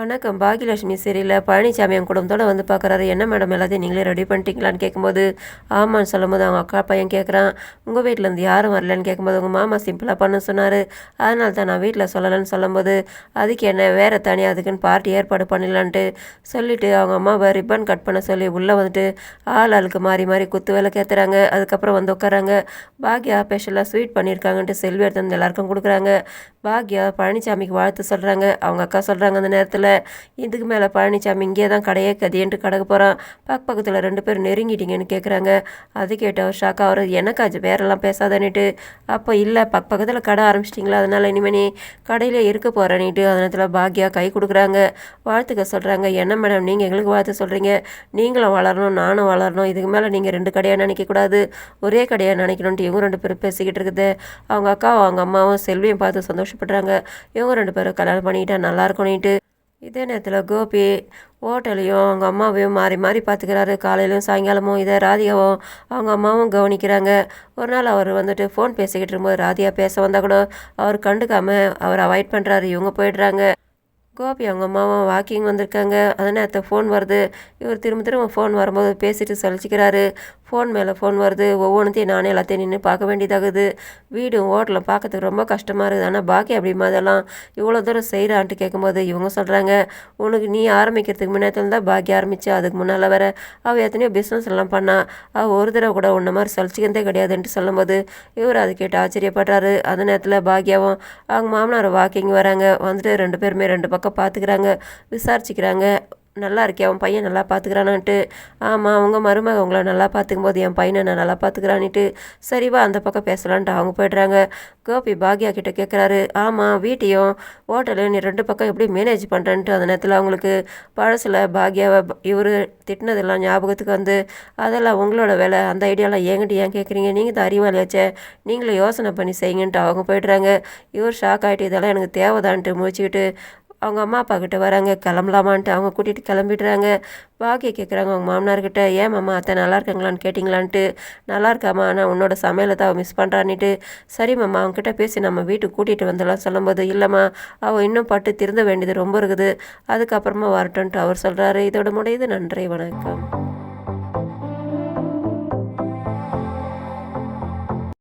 வணக்கம். பாகியலட்சுமி சீரியலில் பழனிசாமி என் குடும்பத்தோட வந்து பார்க்குறாரு என்ன மேடம் எல்லாத்தையும் நீங்களே ரெடி பண்ணிட்டீங்களான்னு கேட்கும்போது ஆமான்னு சொல்லும்போது அவங்க அக்கா பையன் கேட்குறான் உங்கள் வீட்டிலேருந்து யாரும் வரலன்னு கேட்கும்போது உங்கள் மாமா சிம்பிளாக பண்ண சொன்னார். அதனால தான் நான் வீட்டில் சொல்லலைன்னு சொல்லும்போது அதுக்கு என்ன வேறு தனியாக அதுக்குன்னு பார்ட்டி ஏற்பாடு பண்ணிடலான்ட்டு சொல்லிவிட்டு அவங்க அம்மாவை ரிப்பன் கட் பண்ண சொல்லி உள்ளே வந்துட்டு ஆள் ஆளுக்கு மாறி மாறி குத்து வேலை கேத்துறாங்க அதுக்கப்புறம் வந்து உட்காராங்க பாக்யா ஸ்பெஷலாக ஸ்வீட் பண்ணியிருக்காங்கன்ட்டு செல்வி எடுத்து வந்து எல்லாருக்கும் கொடுக்குறாங்க. பாக்யா பழனிசாமிக்கு வாழ்த்து சொல்கிறாங்க அவங்க அக்கா சொல்கிறாங்க அந்த நேரத்தில். இதுக்கு மேலே பழனிசாமி இங்கே தான் கடையே கதியன்ட்டு கடைக்கு போகிறான் பக்க பக்கத்தில் ரெண்டு பேரும் நெருங்கிட்டீங்கன்னு கேட்குறாங்க அது கேட்டு அவர் ஷாக்கா அவர் எனக்காச்சு வேறெல்லாம் பேசாதானிட்டு அப்போ இல்லை பக்க பக்கத்தில் கடை ஆரம்பிச்சிட்டிங்களா? அதனால் இனிமே நீ கடையில் இருக்க போகிறேன்னுட்டு அந்த பாக்யா கை கொடுக்குறாங்க. வாழ்த்துக்க சொல்கிறாங்க என்ன மேடம் நீங்கள் எங்களுக்கு வாழ்த்து சொல்கிறீங்க நீங்களும் வளரணும் நானும் வளரணும். இதுக்கு மேலே நீங்கள் ரெண்டு கடையாக நினைக்கக்கூடாது ஒரே கடையாக நினைக்கணுன்ட்டு இவங்க ரெண்டு பேரும் பேசிக்கிட்டு இருக்குது. அவங்க அக்காவும் அவங்க அம்மாவும் செல்வியும் பார்த்து சந்தோஷப்படுறாங்க. இவங்க ரெண்டு பேரும் கல்யாணம் பண்ணிக்கிட்டா நல்லா இருக்கும்னுட்டு இதே நேரத்தில் கோபி ஹோட்டலையும் அவங்க அம்மாவையும் மாறி மாறி பார்த்துக்கிறாரு காலையிலும் சாயங்காலமும் இதே ராதிகாவும் அவங்க அம்மாவும் கவனிக்கிறாங்க. ஒரு நாள் அவர் வந்துட்டு ஃபோன் பேசிக்கிட்டு இருக்கும்போது ராதிகா பேச வந்தால் கூட அவர் கண்டுக்காமல் அவர் அவாய்ட் பண்ணுறாரு இவங்க போயிடுறாங்க. கோபி அவங்க அம்மாவும் வாக்கிங் வந்திருக்காங்க. அதனால் அத்தை ஃபோன் வருது. இவர் திரும்ப திரும்ப ஃபோன் வரும்போது பேசிட்டு சலிச்சிக்கிறாரு ஃபோன் மேலே ஃபோன் வருது. ஒவ்வொன்றுத்தையும் நானே எல்லாத்தையும் நின்று பார்க்க வேண்டியதாகுது. வீடும் ஹோட்டலும் பார்க்கறதுக்கு ரொம்ப கஷ்டமாக இருக்குது. ஆனால் பாக்கி அப்படி அதெல்லாம் இவ்வளோ தூரம் செய்கிறான்ட்டு கேட்கும்போது இவங்க சொல்கிறாங்க உனக்கு நீ ஆரம்பிக்கிறதுக்கு முன்னேற்றத்தில் தான் பாக்கி ஆரம்பிச்சு. அதுக்கு முன்னால் வேற அவள் எத்தனையோ பிஸ்னஸ் எல்லாம் பண்ணா. அவள் ஒரு தடவை கூட உன்ன மாதிரி சலிச்சிக்கிறதே கிடையாதுன்ட்டு சொல்லும்போது இவர் அதை கேட்டு ஆச்சரியப்படுறாரு. அந்த நேரத்தில் பாக்கியாவும் அவங்க மாமனார் வாக்கிங் வராங்க. வந்துட்டு ரெண்டு பேருமே ரெண்டு பக்கம் பார்த்துக்கிறாங்க விசாரிச்சுக்கிறாங்க. நல்லா இருக்கே அவன் பையன் நல்லா பார்த்துக்கிறானான்ட்டு ஆமாம் அவங்க மருமக அவங்கள நல்லா பார்த்துக்கும் போது என் பையனை நான் நல்லா பார்த்துக்கிறான்ட்டு சரிவா அந்த பக்கம் பேசலான்ட்டு அவங்க போய்ட்றாங்க. கோபி பாக்யா கிட்ட கேட்குறாரு ஆமாம் வீட்டையும் ஹோட்டலையும் நீ ரெண்டு பக்கம் எப்படி மேனேஜ் பண்ணுறேன்ட்டு அந்த நேரத்தில் அவங்களுக்கு பழசில் பாக்யாவை இவர் திட்டினதெல்லாம் ஞாபகத்துக்கு வந்து அதெல்லாம் உங்களோட வேலை. அந்த ஐடியாலாம் ஏங்கிட்டு ஏன் கேட்குறீங்க நீங்கள் தான் அறிவாளியாச்சே நீங்களும் யோசனை பண்ணி செய்யுங்கன்ட்டு அவங்க போய்ட்றாங்க. இவர் ஷாக் ஆகிட்டு இதெல்லாம் எனக்கு தேவைதான்ட்டு முடிச்சுக்கிட்டு அவங்க அம்மா அப்பா கிட்ட வராங்க. கிளம்பலாமான்ட்டு அவங்க கூட்டிகிட்டு கிளம்பிடுறாங்க. பாக்கிய கேட்குறாங்க அவங்க மாமனார்கிட்ட ஏன் மாமா அத்தை நல்லா இருக்காங்களான்னு கேட்டிங்களான்ட்டு. நல்லா இருக்காமா ஆனால் உன்னோட சமையலை தான் மிஸ் பண்ணுறான்னுட்டு சரி மாமா அவங்ககிட்ட பேசி நம்ம வீட்டுக்கு கூட்டிகிட்டு வந்துடலாம் சொல்லும்போது இல்லைம்மா அவள் இன்னும் பட்டு திருந்த வேண்டியது ரொம்ப இருக்குது. அதுக்கப்புறமா வரட்டும்ன்ட்டு அவர் சொல்கிறாரு இதோட முடியுது. நன்றி வணக்கம்.